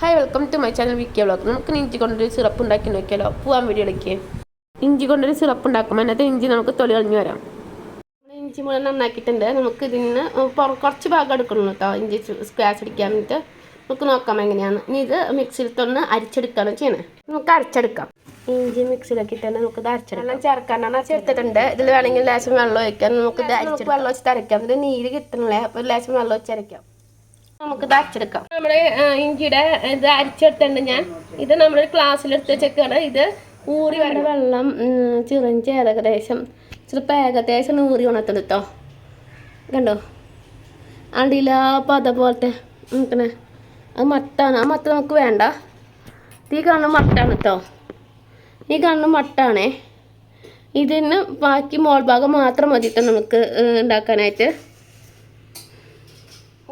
Hi welcome to my channel വിക്കിയ vlog നമുക്ക് ഇഞ്ചി കൊണ്ടൊരു സിറപ്പ് ഉണ്ടാക്കി നോക്കിയാലോ? പോവാൻ വീഡിയോയിലേക്ക്. ഇഞ്ചി കൊണ്ടൊരു സിറപ്പ് ഉണ്ടാക്കും അതിനകത്ത് ഇഞ്ചി നമുക്ക് തൊലി കളഞ്ഞു വരാം. ഇഞ്ചി മുഴുവൻ നന്നാക്കിയിട്ടുണ്ട്. നമുക്ക് ഇതിൽ നിന്ന് കുറച്ച് ഭാഗം എടുക്കണം കേട്ടോ. ഇഞ്ചി സ്ക്വാഷ് അടിക്കാൻ വേണ്ടിയിട്ട്. നമുക്ക് നോക്കാം എങ്ങനെയാണ് ഇനി ഇത് മിക്സിയിലത്തൊന്ന് അരിച്ചെടുക്കുകയാണ് ചെയ്യണേ. നമുക്ക് അരച്ചെടുക്കാം. ഇഞ്ചി മിക്സിയിലാക്കിയിട്ട് തന്നെ നമുക്ക് ഇത് അരച്ചെടുക്കാം. വെള്ളം ചേർക്കാനാണ് ചേർത്തിട്ടുണ്ട്. ഇതിൽ വേണമെങ്കിൽ ലേശം വെള്ളം ഒഴിക്കാം. നമുക്ക് വെള്ളം വെച്ചിട്ട് അരയ്ക്കാം. നീര് കിട്ടണല്ലേ? അപ്പോൾ ലേശം വെള്ളം വെച്ച് അരയ്ക്കാം. നമുക്ക് ഇത് അരച്ചെടുക്കാം. നമ്മുടെ ഇഞ്ചിയുടെ ഇത് അരിച്ചെടുത്തിട്ടുണ്ട് ഞാൻ. ഇത് നമ്മുടെ ക്ലാസ്സിലെടുത്ത് വെച്ചേക്കാണ്. ഇത് ഊറി വേണ്ട വെള്ളം ചിറിഞ്ച് ഏകദേശം. ചിലപ്പോൾ ഏകദേശം ഊറി ഉണത്തെടുത്തോ കേട്ടോ കണ്ടോ? അടിയില പത പോലത്തെ നിൽക്കണേ അത് മട്ടാണ്. ആ മട്ട നമുക്ക് വേണ്ട. ഈ കാണുന്ന മട്ടാണ് കേട്ടോ ഈ കാണുന്ന മട്ടാണേ. ഇതിന് ബാക്കി മോൾ ഭാഗം മാത്രം മതി കേട്ടോ നമുക്ക് ഉണ്ടാക്കാനായിട്ട്.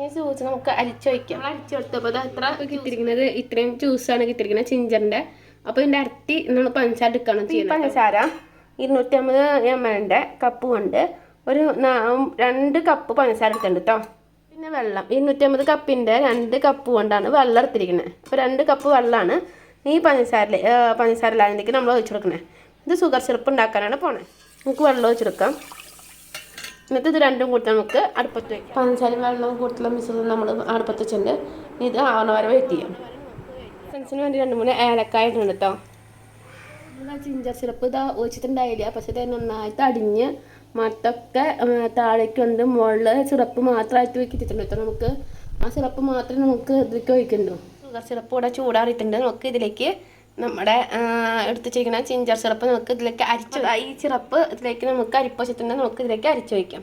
ഈ ജ്യൂസ് നമുക്ക് അരിച്ചു വയ്ക്കാം അരിച്ചു കൊടുത്തപ്പോൾ അത് അത്ര കിട്ടിയിരിക്കുന്നത് ഇത്രയും ജ്യൂസാണ് കിത്തിരിക്കുന്നത് ചിഞ്ചറിന്റെ അപ്പോൾ ഇതിന്റെ അരട്ടി നമ്മൾ പഞ്ചസാര എടുക്കണം ചെയ്യുന്നത്. പഞ്ചസാര ഇരുന്നൂറ്റി അമ്പത് എം എല്ലിന്റെ കപ്പ് കൊണ്ട് ഒരു രണ്ട് കപ്പ് പഞ്ചസാര എടുത്തിട്ടുണ്ട് കേട്ടോ പിന്നെ വെള്ളം. ഇരുന്നൂറ്റി അമ്പത് കപ്പിന്റെ രണ്ട് കപ്പ് കൊണ്ടാണ് വെള്ളം എടുത്തിരിക്കുന്നത്. അപ്പോൾ രണ്ട് കപ്പ് വെള്ളമാണ് ഈ പഞ്ചസാര പഞ്ചസാരയിലേക്ക് നമ്മൾ ഒഴിച്ചു കൊടുക്കണേ. ഇത് ഷുഗർ സിറപ്പ് ഉണ്ടാക്കാനാണ് പോണേ. നമുക്ക് വെള്ളം ഒഴിച്ചെടുക്കാം എന്നിട്ട് ഇത് രണ്ടും കൂട്ടി നമുക്ക് അടുപ്പത്ത് വയ്ക്കാം പഞ്ചസാരയും വെള്ളവും കൂടുതലും മിശ്രിതം നമ്മൾ അടുപ്പത്ത് വെച്ചിട്ടുണ്ട്. ഇത് ആവണ വരെ വെയിറ്റ് ചെയ്യാം ഫ്രണ്ട്സിന് വേണ്ടി രണ്ട് മൂന്ന് ഏലക്കായ ഇട്ടുണ്ട് കേട്ടോ ജിഞ്ചർ സിറപ്പ് ഇതാ ഒഴിച്ചിട്ടുണ്ടായില്ല. പക്ഷെ ഇത് നന്നായിട്ട് അടിഞ്ഞ് മത്തൊക്കെ വന്ന് മുകളിൽ സിറപ്പ് മാത്രമായിട്ട് വെക്കിയിട്ടുണ്ട് കേട്ടോ നമുക്ക് ആ സിറപ്പ് മാത്രമേ നമുക്ക് ഇതിലേക്ക് ഒഴിക്കുന്നുള്ളൂ. ഷുഗർ സിറപ്പ് ഇവിടെ ചൂടാറിയിട്ടുണ്ട്. നമുക്ക് ഇതിലേക്ക് നമ്മുടെ എടുത്തു എടുത്ത് വെച്ചിരിക്കുന്ന ചിഞ്ചർ സിറപ്പ് നമുക്ക് ഇതിലേക്ക് അരിച്ച് ഈ സിറപ്പ് ഇതിലേക്ക് നമുക്ക് അരിപ്പശത്തിന്റെ നമുക്ക് ഇതിലേക്ക് അരിച്ചു വയ്ക്കാം.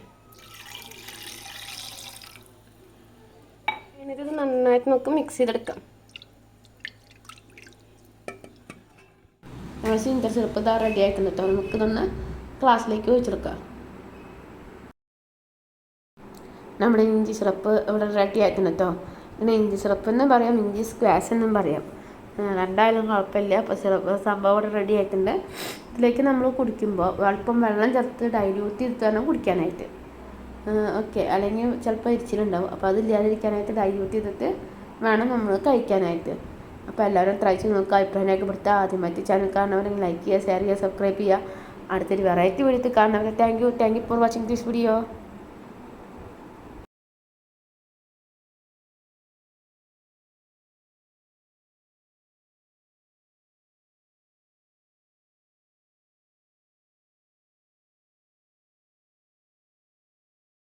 ഇത് നന്നായിട്ട് നമുക്ക് മിക്സ് ചെയ്തെടുക്കാം. നമ്മൾ ചിഞ്ചർ സിറപ്പ് ഇതാ റെഡി കേട്ടോ നമുക്ക് ഇതൊന്ന് ഗ്ലാസ്സിലേക്ക് ഒഴിച്ചെടുക്കാം. നമ്മുടെ ഇഞ്ചി സിറപ്പ് ഇവിടെ റെഡി കേട്ടോ പിന്നെ ഇഞ്ചി സിറപ്പ് എന്നും പറയാം ഇഞ്ചി സ്ക്വാഷ് എന്നും പറയാം. രണ്ടായാലും കുഴപ്പമില്ല. അപ്പോൾ ചിലപ്പോൾ സംഭവം ഇവിടെ റെഡി ആയിട്ടുണ്ട്. ഇതിലേക്ക് നമ്മൾ കുടിക്കുമ്പോൾ അല്പം വെള്ളം ചേർത്ത് ഡൈല്യൂട്ട് ചെയ്തിട്ട് വേണം കുടിക്കാനായിട്ട്. ഓക്കെ അല്ലെങ്കിൽ ചിലപ്പോൾ എരിച്ചിലുണ്ടാവും അപ്പോൾ അതില്ലാതിരിക്കാനായിട്ട് ഡൈല്യൂട്ട് ചെയ്തിട്ട് വേണം നമ്മൾ കഴിക്കാനായിട്ട്. അപ്പോൾ എല്ലാവരും ട്രൈ ചെയ്ത് നോക്കുക അഭിപ്രായം രേഖപ്പെടുത്തുക ആദ്യമായിട്ട് ചാനൽ കാണുന്നവരെങ്കിൽ ലൈക്ക് ചെയ്യുക ഷെയർ ചെയ്യുക സബ്സ്ക്രൈബ് ചെയ്യുക. അടുത്തൊരു വെറൈറ്റി വീഡിയോ കാണുന്നവരെ thank you thank you for watching this video